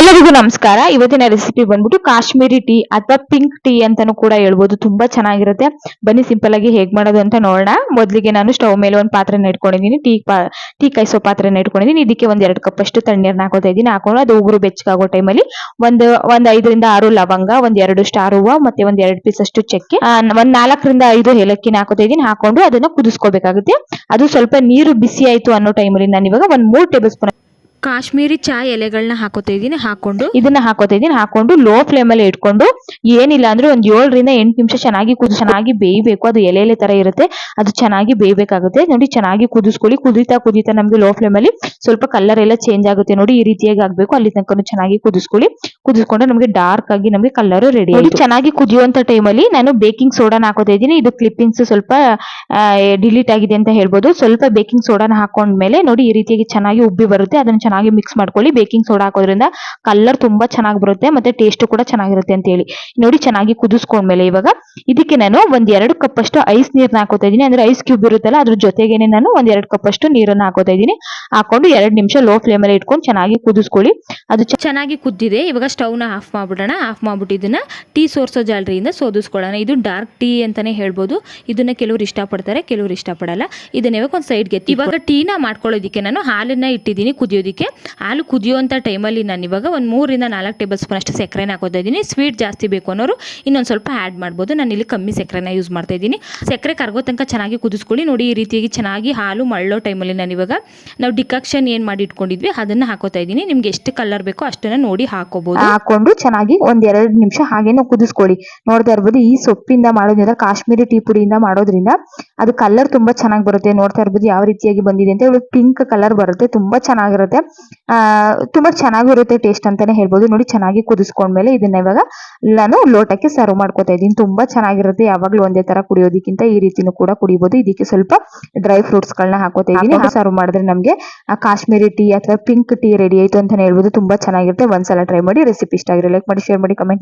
ಎಲ್ಲರಿಗೂ ನಮಸ್ಕಾರ. ಇವತ್ತಿನ ರೆಸಿಪಿ ಬಂದ್ಬಿಟ್ಟು ಕಾಶ್ಮೀರಿ ಟೀ ಅಥವಾ ಪಿಂಕ್ ಟೀ ಅಂತಾನೂ ಕೂಡ ಹೇಳ್ಬೋದು. ತುಂಬಾ ಚೆನ್ನಾಗಿರುತ್ತೆ. ಬನ್ನಿ ಸಿಂಪಲ್ ಆಗಿ ಹೇಗ್ ಮಾಡೋದು ಅಂತ ನೋಡೋಣ. ಮೊದಲಿಗೆ ನಾನು ಸ್ಟವ್ ಮೇಲೆ ಒಂದು ಪಾತ್ರೆನ ಇಟ್ಕೊಂಡಿದ್ದೀನಿ. ಟೀ ಪಾ, ಟೀ ಕಾಯಿಸೋ ಪಾತ್ರೆನ ಇಟ್ಕೊಂಡಿದ್ದೀನಿ. ಇದಕ್ಕೆ ಒಂದ್ ಎರಡು ಕಪ್ ಅಷ್ಟು ತಣ್ಣೀರ್ನ ಹಾಕೋತಾ ಇದ್ದೀನಿ. ಹಾಕೊಂಡು ಅದು ಉಗುರು ಬೆಚ್ಚಗಾಗೋ ಟೈಮಲ್ಲಿ ಒಂದು, ಒಂದ್ ಐದರಿಂದ ಆರು ಲವಂಗ, ಒಂದ್ ಎರಡು ಸ್ಟಾರ್ ಹೂವ ಮತ್ತೆ ಒಂದ್ ಎರಡು ಪೀಸ್ ಅಷ್ಟು ಚಕ್ಕೆ ಒಂದ್ ನಾಲ್ಕರಿಂದ ಐದು ಏಲಕ್ಕಿನ ಹಾಕೋತಾ ಇದ್ದೀನಿ. ಹಾಕೊಂಡು ಅದನ್ನ ಕುದಿಸ್ಕೋಬೇಕಾಗುತ್ತೆ. ಅದು ಸ್ವಲ್ಪ ನೀರು ಬಿಸಿ ಆಯ್ತು ಅನ್ನೋ ಟೈಮಲ್ಲಿ ನಾನು ಇವಾಗ ಒಂದ್ ಮೂರ್ ಟೇಬಲ್ ಸ್ಪೂನ್ ಕಾಶ್ಮೀರಿ ಚಾಯ್ ಎಲೆಗಳನ್ನ ಹಾಕೋತಾ ಇದ್ದೀನಿ ಹಾಕೊಂಡು ಇದನ್ನ ಹಾಕೋತಾ ಇದೀನಿ ಹಾಕೊಂಡು ಲೋ ಫ್ಲೇಮ್ ಅಲ್ಲಿ ಇಟ್ಕೊಂಡು ಏನಿಲ್ಲ ಅಂದ್ರೆ ಒಂದ್ ಏಳರಿಂದ ಎಂಟು ನಿಮಿಷ ಚೆನ್ನಾಗಿ ಕುದಿ ಚೆನ್ನಾಗಿ ಬೇಯಬೇಕು. ಅದು ಎಲೆ ಎಲೆ ತರ ಇರುತ್ತೆ. ಅದು ಚೆನ್ನಾಗಿ ಬೇಯಬೇಕಾಗುತ್ತೆ. ನೋಡಿ ಚೆನ್ನಾಗಿ ಕುದಿಸ್ಕೊಳ್ಳಿ. ಕುದಿತಾ ಕುದಿತಾ ನಮ್ಗೆ ಲೋ ಫ್ಲೇಮ್ ಅಲ್ಲಿ ಸ್ವಲ್ಪ ಕಲರ್ ಎಲ್ಲ ಚೇಂಜ್ ಆಗುತ್ತೆ. ನೋಡಿ ಈ ರೀತಿಯಾಗಿ ಆಗ್ಬೇಕು. ಅಲ್ಲಿ ತನಕ ಚೆನ್ನಾಗಿ ಕುದಿಸ್ಕೊಳ್ಳಿ. ಕುದಿಸ್ಕೊಂಡು ನಮಗೆ ಡಾರ್ಕ್ ಆಗಿ ನಮಗೆ ಕಲರ್ ರೆಡಿ ಆಗಿ ಚೆನ್ನಾಗಿ ಕುದಿಯುವಂತ ಟೈಮಲ್ಲಿ ನಾನು ಬೇಕಿಂಗ್ ಸೋಡಾನ ಹಾಕೋತಾ ಇದ್ದೀನಿ. ಇದು ಕ್ಲಿಪ್ಪಿಂಗ್ಸ್ ಸ್ವಲ್ಪ ಡಿಲೀಟ್ ಆಗಿದೆ ಅಂತ ಹೇಳ್ಬೋದು. ಸ್ವಲ್ಪ ಬೇಕಿಂಗ್ ಸೋಡಾನ ಹಾಕೊಂಡ್ಮೇಲೆ ನೋಡಿ ಈ ರೀತಿಯಾಗಿ ಚೆನ್ನಾಗಿ ಉಬ್ಬಿ ಬರುತ್ತೆ. ಅದನ್ನ ಚೆನ್ನಾಗಿ ಮಿಕ್ಸ್ ಮಾಡ್ಕೊಳ್ಳಿ. ಬೇಕಿಂಗ್ ಸೋಡಾ ಹಾಕೋದ್ರಿಂದ ಕಲರ್ ತುಂಬಾ ಚೆನ್ನಾಗಿ ಬರುತ್ತೆ ಮತ್ತೆ ಟೇಸ್ಟ್ ಕೂಡ ಚೆನ್ನಾಗಿರುತ್ತೆ ಅಂತ ಹೇಳಿ ನೋಡಿ ಚೆನ್ನಾಗಿ ಕುದಿಸ್ಕೊಂಡ್ಮೇಲೆ ಇವಾಗ ಇದಕ್ಕೆ ನಾನು ಒಂದ್ ಎರಡು ಕಪ್ ಅಷ್ಟು ಐಸ್ ನೀರ್ನ ಹಾಕೋತಾ ಇದ್ದೀನಿ. ಅಂದ್ರೆ ಐಸ್ ಕ್ಯೂಬ್ ಇರುತ್ತಲ್ಲ ಅದ್ರ ಜೊತೆಗೇನೆ ನಾನು ಒಂದ್ ಎರಡು ಕಪ್ ಅಷ್ಟು ನೀರನ್ನ ಹಾಕೋತಾ ಇದೀನಿ ಹಾಕೊಂಡು ಎರಡು ನಿಮಿಷ ಲೋ ಫ್ಲೇಮ್ ಅಲ್ಲಿ ಇಟ್ಕೊಂಡು ಚೆನ್ನಾಗಿ ಕುದಿಸ್ಕೊಳ್ಳಿ. ಅದು ಚೆನ್ನಾಗಿ ಕುದ್ದಿದೆ. ಇವಾಗ ಸ್ಟವ್ನ ಆಫ್ ಮಾಡ್ಬಿಡೋಣ. ಆಫ್ ಮಾಡ್ಬಿಟ್ಟು ಇದನ್ನ ಟೀ ಸೋರ್ಸೋ ಜಾಲರಿಯಿಂದ ಸೋದಿಸ್ಕೊಳ್ಳೋಣ. ಇದು ಡಾರ್ಕ್ ಟೀ ಅಂತಾನೆ ಹೇಳ್ಬೋದು. ಇದನ್ನ ಕೆಲವರು ಇಷ್ಟಪಡ್ತಾರೆ ಕೆಲವರು ಇಷ್ಟಪಡಲ್ಲ. ಇದನ್ನ ಇವಾಗ ಒಂದು ಸೈಡ್ಗೆ ಇವಾಗ ಟೀನ ಮಾಡ್ಕೊಳ್ಳೋದಿಕ್ಕೆ ನಾನು ಹಾಲನ್ನ ಇಟ್ಟಿದ್ದೀನಿ ಕುದಿಯೋದಕ್ಕೆ. ಹಾಲು ಕುದಿಯುವಂಥ ಟೈಮಲ್ಲಿ ನಾನು ಇವಾಗ ಒಂದು ಮೂರಿಂದ ನಾಲ್ಕು ಟೇಬಲ್ ಸ್ಪೂನ್ ಅಷ್ಟು ಸಕ್ಕರೆನ ಹಾಕೋತಾ ಇದ್ದೀನಿ. ಸ್ವೀಟ್ ಜಾಸ್ತಿ ಬೇಕು ಅನ್ನೋರು ಇನ್ನೊಂದು ಸ್ವಲ್ಪ ಆ್ಯಡ್ ಮಾಡ್ಬೋದು. ನಾನು ಇಲ್ಲಿ ಕಮ್ಮಿ ಸಕ್ಕರೆನ ಯೂಸ್ ಮಾಡ್ತಾ ಇದ್ದೀನಿ. ಸಕ್ಕರೆ ಕರ್ಗೋ ತನಕ ಚೆನ್ನಾಗಿ ಕುದಿಸ್ಕೊಳ್ಳಿ. ನೋಡಿ ಈ ರೀತಿಯಾಗಿ ಚೆನ್ನಾಗಿ ಹಾಲು ಮಳ್ಳೋ ಟೈಮಲ್ಲಿ ನಾನು ಇವಾಗ ನಾವು ಡಿಕಾಕ್ಷನ್ ಏನು ಮಾಡಿ ಇಟ್ಕೊಂಡಿದ್ವಿ, ಅದನ್ನು ಹಾಕೋತಾ ಇದ್ದೀನಿ. ನಿಮ್ಗೆ ಎಷ್ಟು ಕಲರ್ ಬೇಕೋ ಅಷ್ಟನ್ನು ನೋಡಿ ಹಾಕೋಬಹುದು ಹಾಕೊಂಡು ಚೆನ್ನಾಗಿ ಒಂದ್ ಎರಡು ನಿಮಿಷ ಹಾಗೇನೋ ಕುದಿಸ್ಕೊಳ್ಳಿ. ನೋಡ್ತಾ ಇರ್ಬೋದು ಈ ಸೊಪ್ಪಿಂದ ಮಾಡೋದ್ರಿಂದ, ಕಾಶ್ಮೀರಿ ಟೀ ಪುಡಿಯಿಂದ ಮಾಡೋದ್ರಿಂದ ಅದು ಕಲರ್ ತುಂಬಾ ಚೆನ್ನಾಗಿ ಬರುತ್ತೆ. ನೋಡ್ತಾ ಇರ್ಬೋದು ಯಾವ ರೀತಿಯಾಗಿ ಬಂದಿದೆ ಅಂತ ಹೇಳಿ. ಪಿಂಕ್ ಕಲರ್ ಬರುತ್ತೆ, ತುಂಬಾ ಚೆನ್ನಾಗಿರುತ್ತೆ. ತುಂಬಾ ಚೆನ್ನಾಗಿರುತ್ತೆ ಟೇಸ್ಟ್ ಅಂತಾನೆ ಹೇಳ್ಬೋದು. ನೋಡಿ ಚೆನ್ನಾಗಿ ಕುದಿಸ್ಕೊಂಡ್ಮೇಲೆ ಇದನ್ನ ಇವಾಗ ನಾನು ಲೋಟಕ್ಕೆ ಸರ್ವ್ ಮಾಡ್ಕೋತಾ ಇದ್ದೀನಿ. ತುಂಬಾ ಚೆನ್ನಾಗಿರುತ್ತೆ. ಯಾವಾಗ್ಲೂ ಒಂದೇ ತರ ಕುಡಿಯೋದಕ್ಕಿಂತ ಈ ರೀತಿನೂ ಕೂಡ ಕುಡಿಬಹುದು ಇದಕ್ಕೆ ಸ್ವಲ್ಪ ಡ್ರೈ ಫ್ರೂಟ್ಸ್ ಗಳನ್ನ ಹಾಕೋತಾ ಇದ್ದೀನಿ. ಸರ್ವ್ ಮಾಡಿದ್ರೆ ನಮಗೆ ಕಾಶ್ಮೀರಿ ಟೀ ಅಥವಾ ಪಿಂಕ್ ಟೀ ರೆಡಿ ಆಯ್ತು ಅಂತಾನೆ ಹೇಳ್ಬೋದು. ತುಂಬಾ ಚೆನ್ನಾಗಿರುತ್ತೆ. ಒಂದ್ಸಲ ಟ್ರೈ ಮಾಡಿ ರೆಸಿಪಿ ಇಷ್ಟ ಆಗಿರೋ ಲೈಕ್ ಮಾಡಿ ಶೇರ್ ಮಾಡಿ ಕಮೆಂಟ್